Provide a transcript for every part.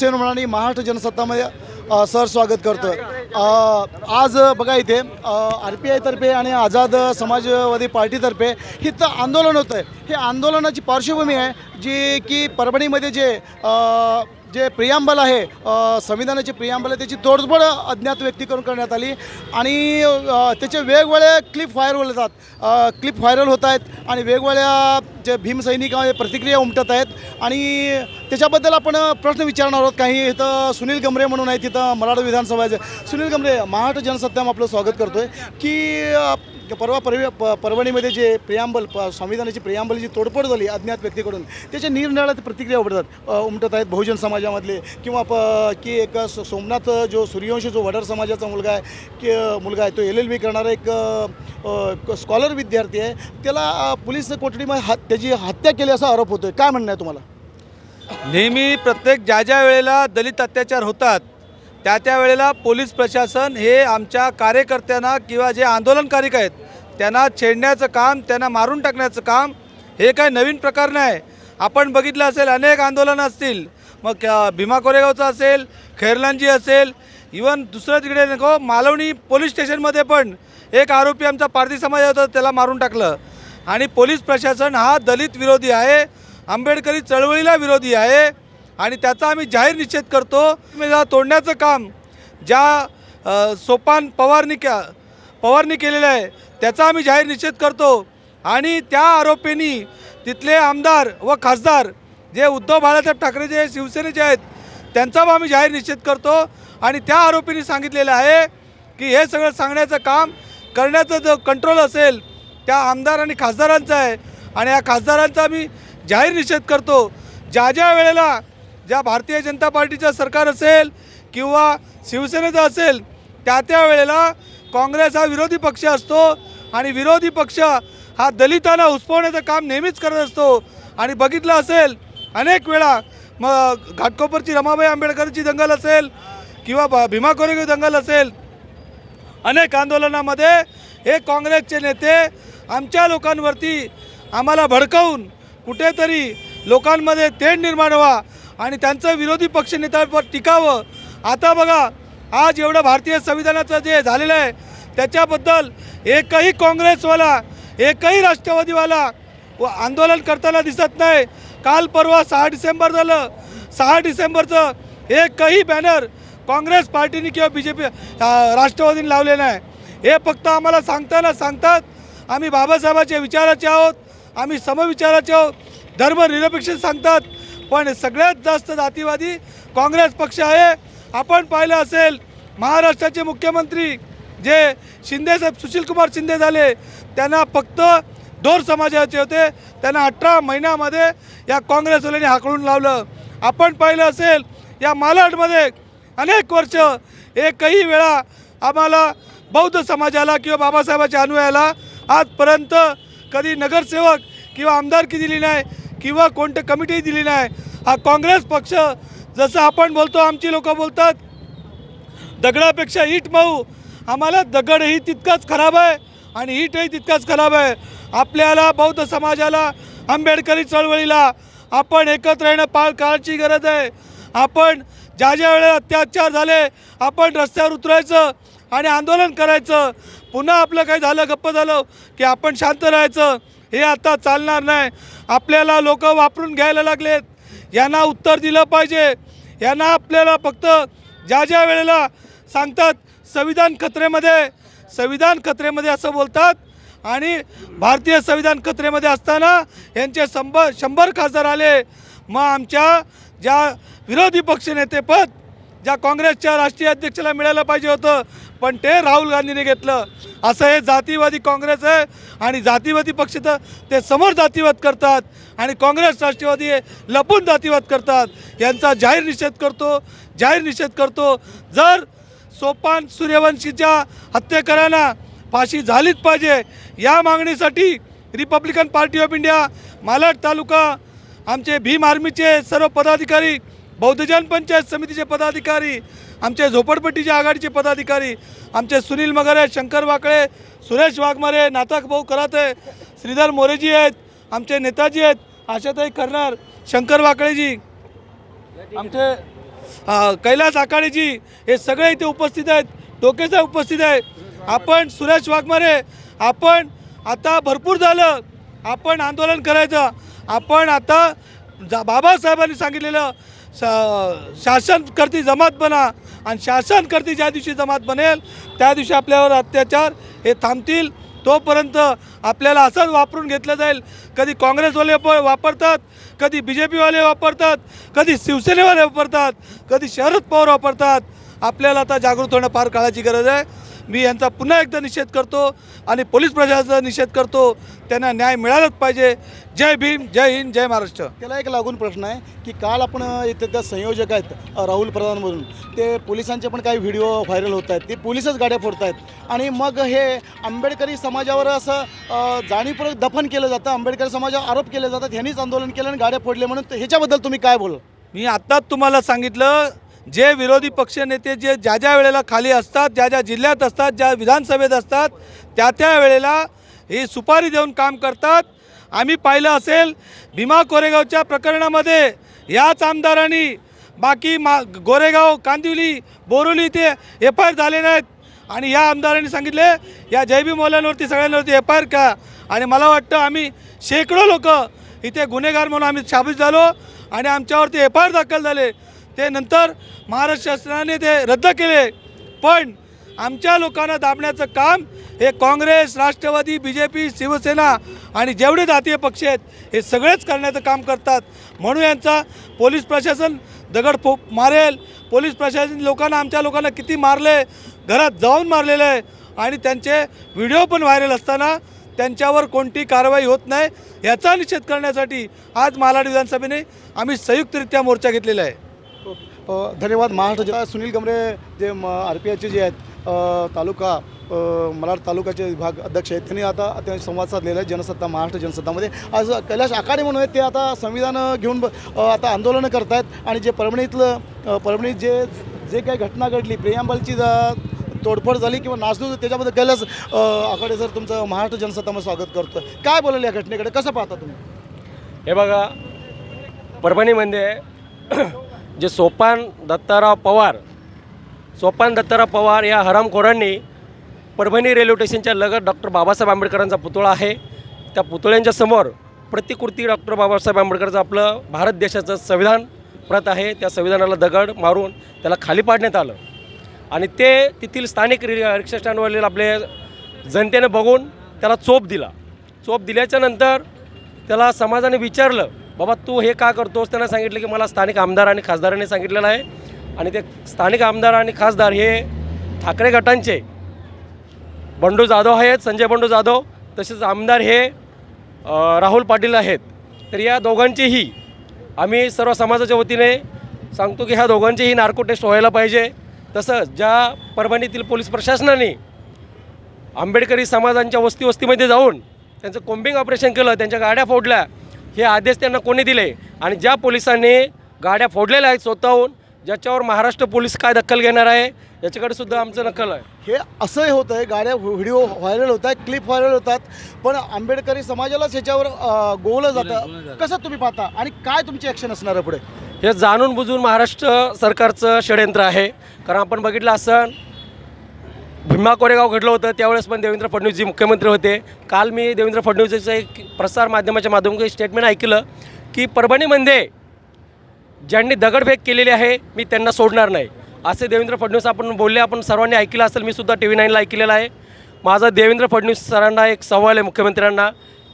शिवसेना म्हणाली महाराष्ट्र जनसत्तामध्ये सर स्वागत करतो आज बघा इथे आर पी आयतर्फे आणि आझाद समाजवादी पार्टीतर्फे इथं आंदोलन होतं आहे हे आंदोलनाची पार्श्वभूमी आहे जी की परभणीमध्ये जे जे प्रियांबल आहे संविधानाचे प्रियांबल आहे त्याची तोडजोड अज्ञात व्यक्ती करून करण्यात आली. आणि त्याचे वेगवेगळे क्लिप व्हायरल होतात क्लिप व्हायरल होत आहेत आणि वेगवेगळ्या जे भीमसैनिकामध्ये प्रतिक्रिया उमटत आहेत. आणि त्याच्याबद्दल आपण प्रश्न विचारणार आहोत. काही इथं सुनील गमरे म्हणून आहेत तिथं मराठा विधानसभाचे सुनील गमरे महाराष्ट्र जनसत्ताम आपलं स्वागत करतो आहे की परवा परवी प परभणीमध्ये जे प्रियांबल प संविधानाची प्रियांबलची तोडफोड झाली अज्ञात व्यक्तीकडून त्याच्या निरनिराळ्या प्रतिक्रिया उमटतात उमटत आहेत बहुजन समाजामधले किंवा प की एक सोमनाथ जो सूर्यवंशी जो वडार समाजाचा मुलगा आहे की मुलगा आहे तो एल एल बी करणारा एक स्कॉलर विद्यार्थी आहे त्याला पोलीस कोठडीमध्ये हा त्याची हत्या केली असा आरोप होतो आहे काय म्हणणं आहे तुम्हाला? नेहमी प्रत्येक ज्या ज्या वेळेला दलित अत्याचार होतात त्या त्या वेळेला पोलीस प्रशासन हे आमच्या कार्यकर्त्यांना किंवा जे आंदोलनकारिक आहेत त्यांना छेडण्याचं काम त्यांना मारून टाकण्याचं काम हे काही नवीन प्रकार नाही. आपण बघितलं असेल अनेक आंदोलनं असतील. मग भीमा कोरेगावचं असेल खैरलांजी असेल इवन दुसरं तिकडे नको मालवणी पोलीस स्टेशनमध्ये पण एक आरोपी आमचा पारधी समाज होता त्याला मारून टाकलं. आणि पोलीस प्रशासन हा दलित विरोधी आहे आंबेडकरी चळवळीला विरोधी आहे. आणि त्याचा आम्ही जाहीर निषेध करतो. तोडण्याचं काम ज्या सोपान पवारनी क्या पवारनी केलेलं आहे त्याचा आम्ही जाहीर निषेध करतो. आणि त्या आरोपींनी तिथले आमदार व खासदार जे उद्धव बाळासाहेब ठाकरे जे शिवसेनेचे आहेत त्यांचा पण आम्ही जाहीर निषेध करतो. आणि त्या आरोपींनी सांगितलेलं आहे की हे सगळं सांगण्याचं काम करण्याचं जो कंट्रोल असेल त्या आमदार आणि खासदारांचा आहे. आणि या खासदारांचा आम्ही जाहीर निषेध करतो. ज्या ज्या वेळेला ज्या भारतीय जनता पार्टीचं सरकार असेल किंवा शिवसेनेचं असेल त्या त्या वेळेला काँग्रेस हा विरोधी पक्ष असतो आणि विरोधी पक्ष हा दलितांना हुसपवण्याचं काम नेहमीच करत असतो. आणि बघितलं असेल अनेक वेळा मग घाटकोपरची रमाबाई आंबेडकरची दंगल असेल किंवा ब- भीमा कोरेगाव दंगल असेल अनेक आंदोलनामध्ये हे काँग्रेसचे नेते आमच्या लोकांवरती आम्हाला भडकवून कुठेतरी लोकांमध्ये तेढ निर्माण व्हा आणि त्यांचं विरोधी पक्ष नेत्यावर टिकावं. आता बघा आज एवढं भारतीय संविधानाचं जे झालेलं आहे त्याच्याबद्दल एकही काँग्रेसवाला एकही राष्ट्रवादीवाला व आंदोलन करताना दिसत नाही. काल परवा सहा डिसेंबर झालं. सहा डिसेंबरचं एकही बॅनर काँग्रेस पार्टीने किंवा बी जे पी राष्ट्रवादीने लावले नाही. हे फक्त आम्हाला सांगताना सांगतात आम्ही बाबासाहेबाच्या विचाराचे आहोत आम्ही समविचाराचे आहोत धर्मनिरपेक्ष सांगतात. पण सगळ्यात जास्त जातीवादी काँग्रेस पक्ष आहे. आपण पाहिलं असेल महाराष्ट्राचे मुख्यमंत्री जे शिंदेसाहेब सुशीलकुमार शिंदे झाले त्यांना फक्त दोर समाजाचे होते. त्यांना अठरा महिन्यामध्ये या काँग्रेसवाल्यांनी हाकडून लावलं. आपण पाहिलं असेल या मालाडमध्ये अनेक वर्ष एकही वेळा आम्हाला बौद्ध समाजाला किंवा बाबासाहेबाच्या अनुयायाला आजपर्यंत कधी नगरसेवक किंवा आमदारकी दिली नाही. किंवा कोणते कमिटी दिली नाही. हा काँग्रेस पक्ष जसं आपण बोलतो आमची लोकं बोलतात दगडापेक्षा ईट मऊ. आम्हाला दगडही तितकाच खराब आहे आणि ईटही तितकाच खराब आहे. आपल्याला बौद्ध समाजाला आंबेडकरी चळवळीला आपण एकत्र येणं पाळ काळची गरज आहे. आपण ज्या ज्या वेळेला अत्याचार झाले आपण रस्त्यावर उतरायचं आणि आंदोलन करायचं. पुन्हा आपलं काही झालं गप्प झालं की आपण शांत राहायचं. हे आता चालणार नाही. आपल्याला लोक वापरून घ्यायला लागलेत. यांना उत्तर दिलं पाहिजे. यांना आपल्याला फक्त ज्या ज्या वेळेला सांगतात संविधान खत्रेमध्ये संविधान खत्रेमध्ये असं बोलतात आणि भारतीय संविधान खत्रेमध्ये असताना यांचे शंभर शंभर खासदार आले. मग आमच्या ज्या विरोधी पक्षनेतेपद ज्या काँग्रेसच्या राष्ट्रीय अध्यक्षाला मिळायला पाहिजे होतं पण ते राहुल गांधीने घेतलं. असं हे जातीवादी काँग्रेस आहे आणि जातीवादी पक्ष तर ते समोर जातीवाद करतात आणि काँग्रेस राष्ट्रवादी लपून जातीवाद करतात. यांचा जाहीर निषेध करतो जाहीर निषेध करतो. जर सोपान सूर्यवंशीच्या हत्येकरांना फाशी झालीच पाहिजे या मागणीसाठी Republican Party of India Malad taluka आमचे भीम आर्मीचे सर्व पदाधिकारी बौद्धजन पंचायत समितीचे पदाधिकारी आमचे झोपडपट्टीच्या आघाडीचे पदाधिकारी आमचे सुनील मगरे शंकर वाकळे सुरेश वाघमारे नाथक भाऊ कराते श्रीधर मोरेजी आहेत आमचे नेताजी आहेत आशाताई करणार शंकर वाकळेजी आमचे कैलास आकाळेजी हे सगळे इथे उपस्थित आहेत डोकेसाहेब उपस्थित आहे आपण सुरेश वाघमारे आपण आता भरपूर झालं आपण आंदोलन करायचं आपण आता जा बाबासाहेबांनी सांगितलेलं श शासन करती जमात बना आणि शासन करती ज्या दिवशी जमात बनेल त्या दिवशी आपल्यावर अत्याचार हे थांबतील. तोपर्यंत आपल्याला असंच वापरून घेतलं जाईल. कधी काँग्रेसवाले प वापरतात कधी बी जे पीवाले वापरतात कधी शिवसेनेवाले वापरतात कधी शरद पवार वापरतात. आपल्याला आता जागृत होणं फार काळाची गरज आहे. मी यांचा पुन्हा एकदा निषेध करतो आणि पोलीस प्रशासनाचा निषेध करतो. त्यांना न्याय मिळालाच पाहिजे. जय भीम जय हिंद जय महाराष्ट्र. त्याला एक लागून प्रश्न आहे की काल आपण इथे त्या संयोजक आहेत राहुल प्रधानमधून. ते पोलिसांचे पण काही व्हिडिओ व्हायरल होत आहेत. ते पोलिसच गाड्या फोडत आहेत आणि मग हे आंबेडकरी समाजावर असं जाणीवपूर्वक दफन केलं जातं आंबेडकरी समाजावर आरोप केले जातात ह्यांनीच आंदोलन केलं आणि गाड्या फोडले म्हणून. ह्याच्याबद्दल तुम्ही काय बोल मी आत्ताच तुम्हाला सांगितलं जे विरोधी पक्ष नेते जे ज्या ज्या वेळेला खाली असतात ज्या ज्या जिल्ह्यात असतात ज्या विधानसभेत असतात त्या त्या वेळेला ही सुपारी देऊन काम करतात. आम्ही पाहिलं असेल भीमा कोरेगावच्या प्रकरणामध्ये याच आमदारांनी बाकी मा गोरेगाव कांदिवली बोरोली इथे एफ आय आर झाले नाहीत. आणि या आमदारांनी सांगितले या जयबी मौल्यांवरती सगळ्यांवरती एफ आय आर का आणि मला वाटतं आम्ही शेकडो लोक इथे गुन्हेगार म्हणून आम्ही साबित झालो आणि आमच्यावरती एफ आय आर दाखल झाले. ते नंतर महाराष्ट्र शासनाने ते रद्द केले. पण आमच्या लोकांना दाबण्याचं काम हे Congress Rashtrawadi B J P Shiv Sena आणि जेवढे जातीय पक्ष आहेत हे सगळेच करण्याचं काम करतात. म्हणून यांचा पोलीस प्रशासन दगडफोक मारेल. पोलीस प्रशासन लोकांना आमच्या लोकांना किती मारले घरात जाऊन मारलेलं आहे. आणि त्यांचे व्हिडिओ पण व्हायरल असताना त्यांच्यावर कोणती कारवाई होत नाही याचा निषेध करण्यासाठी आज मालाड विधानसभेने आम्ही संयुक्तरित्या मोर्चा घेतलेला आहे. धन्यवाद. महाराष्ट्र सुनील गमरे जे आर पी आयचे जे आहेत तालुका मराठ तालुक्याचे विभाग अध्यक्ष आहेत. त्यांनी आता त्यांनी संवाद साधलेला आहे जनसत्ता महाराष्ट्र जनसत्तामध्ये. आज कैलाश आकाडे म्हणून आहेत ते आता संविधान घेऊन ब- आता आंदोलनं करतायत. आणि जे परभणीतलं परभणीत जे जे काही घटना घडली प्रियांबलची तोडफोड झाली किंवा नासधूस त्याच्याबद्दल कैलास अ, सर तुमचं महाराष्ट्र जनसत्तामध्ये स्वागत करतो काय बोलेल या घटनेकडे? कसं पाहता तुम्ही? हे बघा परभणीमध्ये जे सोपान दत्ताराव पवार सोपान दत्ताराव पवार या हरामखोरांनी परभणी रेल्वे स्टेशनच्या लगत डॉक्टर बाबासाहेब आंबेडकरांचा पुतळा आहे. त्या पुतळ्यांच्या समोर प्रतिकृती डॉक्टर बाबासाहेब आंबेडकरचं आपलं भारत देशाचं संविधान प्रत आहे. त्या संविधानाला दगड मारून त्याला खाली पाडण्यात आलं. आणि ते तेथील स्थानिक रि रिक्षा स्टँडवरील आपले जनतेने बघून त्याला चोप दिला. चोप दिल्याच्या नंतर त्याला समाजाने विचारलं बाबा तू हे का करतोस? त्यांना सांगितलं की मला स्थानिक आमदार आणि खासदारांनी सांगितलेलं आहे. आणि ते स्थानिक आमदार आणि खासदार हे ठाकरे गटांचे. बंडू जाधव आहेत संजय बंडू जाधव तसेच आमदार हे राहुल पाटील आहेत. तर या दोघांचीही आम्ही सर्व समाजाच्या वतीने सांगतो की ह्या दोघांचीही नार्को टेस्ट व्हायला पाहिजे. तसंच ज्या परभणीतील पोलीस प्रशासनाने आंबेडकरी समाजांच्या वस्ती वस्तीमध्ये जाऊन त्यांचं कोम्बिंग ऑपरेशन केलं त्यांच्या गाड्या फोडल्या हे आदेश त्यांना कोणी दिले? आणि ज्या पोलिसांनी गाड्या फोडलेल्या आहेत स्वतःहून ज्याच्यावर महाराष्ट्र पोलीस काय दखल घेणार आहे याच्याकडे सुद्धा आमचं नक्कल आहे. हे असंही होतं आहे गाड्या व्हिडिओ व्हायरल होत आहेत क्लिप व्हायरल होतात पण आंबेडकरी समाजालाच ह्याच्यावर गोवलं जातं. कसं तुम्ही पाहता? आणि काय तुमची ॲक्शन असणार आहे पुढे? हे जाणून बुजून महाराष्ट्र सरकारचं षडयंत्र आहे. कारण आपण बघितलं असं भीमा कोरेगाव घडलं होतं त्यावेळेस पण देवेंद्र फडणवीसजी मुख्यमंत्री होते. काल मी देवेंद्र फडणवीसचं एक प्रसार माध्यमाच्या माध्यमातून स्टेटमेंट ऐकलं की परभणीमध्ये ज्यांनी दगडफेक केलेली आहे मी त्यांना सोडणार नाही. असे देवेंद्र फडणवीस आपण बोलले आपण सर्वांनी ऐकलं असेल मी सुद्धा टी व्ही नाईनला ऐकलेलं आहे. माझा देवेंद्र फडणवीस सरांना एक सवाल आहे मुख्यमंत्र्यांना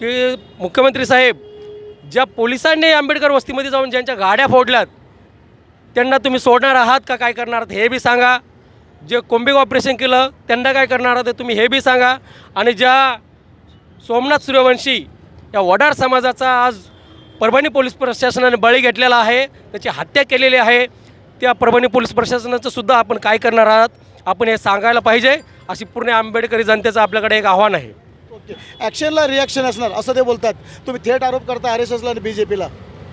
की मुख्यमंत्री साहेब ज्या पोलिसांनी आंबेडकर वस्तीमध्ये जाऊन ज्यांच्या गाड्या फोडल्यात त्यांना तुम्ही सोडणार आहात का? काय करणार आहात? हे बी सांगा. जे कोम्बिंग ऑपरेशन केलं त्यांना काय करणार आहात? ते तुम्ही हे बी सांगा. आणि ज्या सोमनाथ सूर्यवंशी या वडार समाजाचा आज परभणी पोलीस प्रशासनाने बळी घेतलेला आहे. त्याची हत्या केलेली आहे. त्या परभणी पोलीस प्रशासनाचं सुद्धा आपण काय करणार आहात आपण हे सांगायला पाहिजे. अशी पूर्ण आंबेडकरी जनतेचं आपल्याकडे एक आव्हान आहे. ओके. ॲक्शनला रिॲक्शन असणार असं ते बोलतात. तुम्ही थेट आरोप करता आर एस एसला आणि बी जे पीला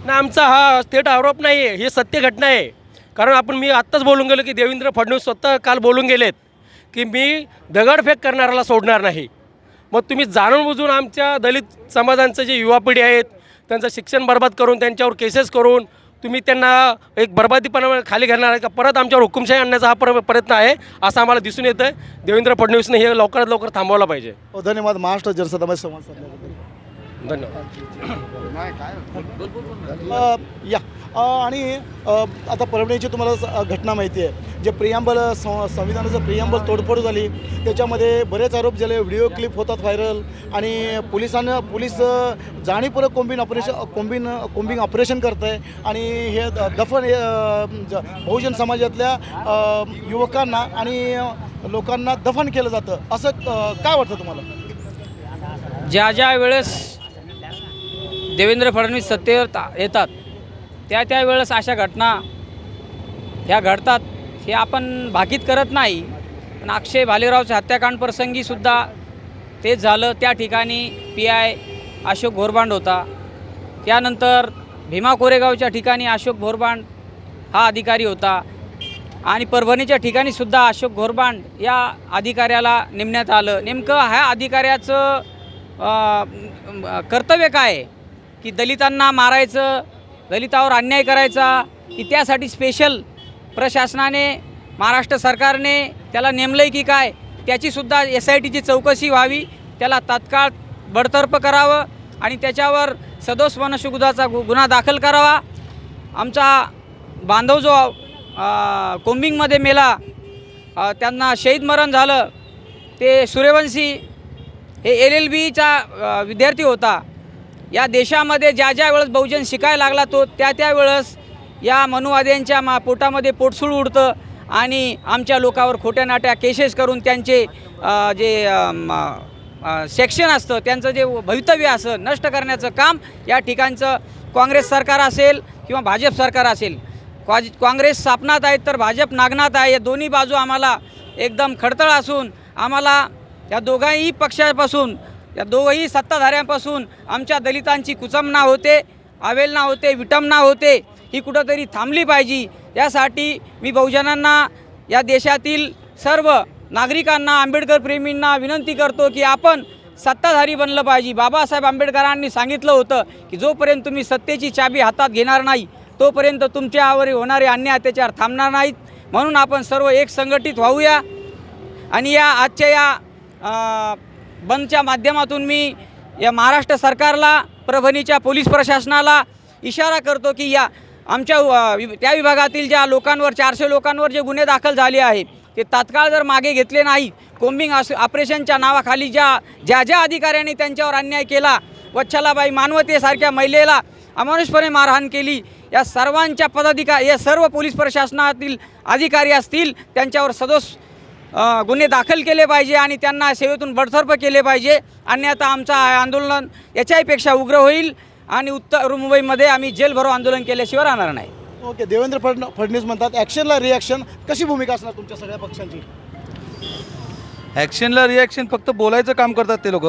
ना आमचा हा थेट आरोप नाही आहे. ही सत्य घटना आहे. कारण आपण मी आत्ताच बोलून गेलो की देवेंद्र फडणवीस स्वतः काल बोलून गेलेत की मी दगडफेक करणाऱ्याला सोडणार नाही. मग तुम्ही जाणून बुजून आमच्या दलित समाजांचं जे युवा पिढी आहेत त्यांचं शिक्षण बर्बाद करून त्यांच्यावर केसेस करून तुम्ही त्यांना एक बर्बादीपणा खाली घेणार आहे का? परत आमच्यावर हुकुमशाही आणण्याचा हा पर प्रयत्न आहे असं आम्हाला दिसून येतं देवेंद्र फडणवीसने हे लवकरात लवकर थांबवलं पाहिजे. हो, धन्यवाद. महाराष्ट्र जनसत्तामध्ये संवाद साधल्याबद्दल. धन्यवाद. अ, या. अ, आणि अ, आता परभणीची तुम्हाला घटना माहिती आहे. जे प्रियांबल सं संविधानाचं प्रियांबल तोडफोड झाली त्याच्यामध्ये बरेच आरोप झाले व्हिडिओ क्लिप होतात व्हायरल आणि पोलिसांना पोलीस जाणीवपूर्वक combing operation combing combing operation करत आहे आणि हे दफन हे, बहुजन समाजातल्या युवकांना आणि लोकांना दफन केलं जातं. असं काय वाटतं तुम्हाला? ज्या ज्या वेळेस देवेंद्र फडणवीस सत्तेवर ता- येतात. त्या त्या वेळेस अशा घटना ह्या घडतात. हे आपण भाकीत करत नाही. पण अक्षय भालेरावच्या हत्याकांड प्रसंगीसुद्धा तेच झालं. त्या ठिकाणी पी आय अशोक घोरबांड होता. त्यानंतर भीमा कोरेगावच्या ठिकाणी अशोक घोरबांड हा अधिकारी होता. आणि परभणीच्या ठिकाणीसुद्धा अशोक घोरबांड या अधिकाऱ्याला नेमण्यात आलं. नेमकं ह्या अधिकाऱ्याचं कर्तव्य काय आहे? की दलितांना मारायचं दलितावर अन्याय करायचा की त्यासाठी स्पेशल प्रशासनाने महाराष्ट्र सरकारने त्याला नेमलं आहे की काय त्याचीसुद्धा एस आय टीची चौकशी व्हावी त्याला तात्काळ बडतर्फ करावं आणि त्याच्यावर सदोष वनशुगुदाचा गु गुन्हा दाखल करावा. आमचा बांधव जो कोंबिंगमध्ये मेला त्यांना शहीद मरण झालं. ते सूर्यवंशी हे एल एल बीचा विद्यार्थी होता. या देशामध्ये ज्या ज्या वेळेस बहुजन शिकायला लागला तो त्या त्या वेळेस या मनुवाद्यांच्या मा पोटामध्ये पोटसूळ उडतं आणि आमच्या लोकावर खोट्या नाट्या केसेस करून त्यांचे जे सेक्शन असतं त्यांचं जे भवितव्य असं नष्ट करण्याचं काम या ठिकाणचं काँग्रेस सरकार असेल किंवा भाजप सरकार असेल. काज काँग्रेस स्थापनात आहेत तर भाजप नागनात आहे या दोन्ही बाजू आम्हाला एकदम खडतळ असून आम्हाला या दोघांही पक्षापासून या दोघंही सत्ताधाऱ्यांपासून आमच्या दलितांची कुचमना होते आवेलना होते विटंबना होते ही कुठंतरी थांबली पाहिजे. यासाठी मी बहुजनांना या देशातील सर्व नागरिकांना आंबेडकर प्रेमींना विनंती करतो की आपण सत्ताधारी बनलं पाहिजे. बाबासाहेब आंबेडकरांनी सांगितलं होतं की जोपर्यंत तुम्ही सत्तेची चाबी हातात घेणार नाही तोपर्यंत तुमच्यावर होणारे अन्याय अत्याचार थांबणार नाहीत. म्हणून आपण सर्व एक संघटित व्हाऊया आणि या आजच्या या बंदच्या माध्यमातून मी या महाराष्ट्र सरकारला परभणीच्या पोलीस प्रशासनाला इशारा करतो की या आमच्या त्या विभागातील ज्या लोकांवर चारशे लोकांवर जे गुन्हे दाखल झाले आहे ते तात्काळ जर मागे घेतले नाही कोम्बिंग ऑस ऑपरेशनच्या नावाखाली ज्या ज्या ज्या अधिकाऱ्यांनी त्यांच्यावर अन्याय केला वच्छलाबाई मानवतेसारख्या महिलेला अमानुषपणे मारहाण केली या सर्वांच्या पदाधिका या सर्व पोलीस प्रशासनातील अधिकारी असतील त्यांच्यावर सदोष गुन्हे दाखल केले पाहिजे आणि त्यांना सेवेतून बडतर्फ केले पाहिजे. अन्यथा आमचा हे आंदोलन याच्याहीपेक्षा उग्र होईल आणि उत्तर मुंबईमध्ये आम्ही जेल भरो आंदोलन केल्याशिवाय राहणार नाही. ओके देवेंद्र फड फडणवीस म्हणतात ॲक्शनला रिॲक्शन कशी भूमिका असणार तुमच्या सगळ्या पक्षांची? ॲक्शनला रिॲक्शन फक्त बोलायचं काम करतात ते लोक.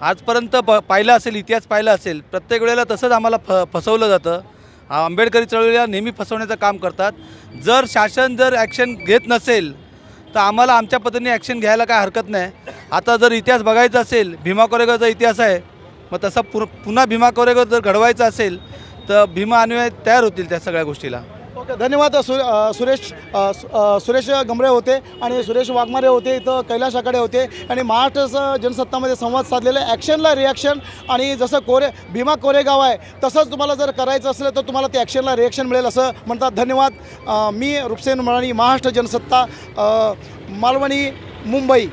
आजपर्यंत प पाहिलं असेल इतिहास पाहिला असेल प्रत्येक वेळेला तसंच आम्हाला फ फसवलं जातं. आंबेडकरी चळवळीला नेहमी फसवण्याचं काम करतात. जर शासन जर ॲक्शन घेत नसेल तर आम्हाला आमच्या पद्धतीने ॲक्शन घ्यायला काय हरकत नाही. आता जर इतिहास बघायचा असेल भीमा कोरेगावचा इतिहास आहे मग तसा पु पुन्हा भीमा कोरेगाव जर घडवायचा असेल तर भीमा अनुयायी तयार होतील त्या सगळ्या गोष्टीला. ओके धन्यवाद सु सुरेश सुरेश गमरे होते आणि सुरेश वाघमारे होते इथं कैलाश आकडे होते आणि महाराष्ट्र जनसत्तामध्ये संवाद साधलेले ॲक्शनला रिॲक्शन आणि जसं कोरे भीमा कोरेगाव आहे तसंच तुम्हाला जर करायचं असलं तर तुम्हाला ते ॲक्शनला रिॲक्शन मिळेल असं म्हणतात. धन्यवाद. मी रुपसेन मराणी महाराष्ट्र जनसत्ता मालवणी मुंबई.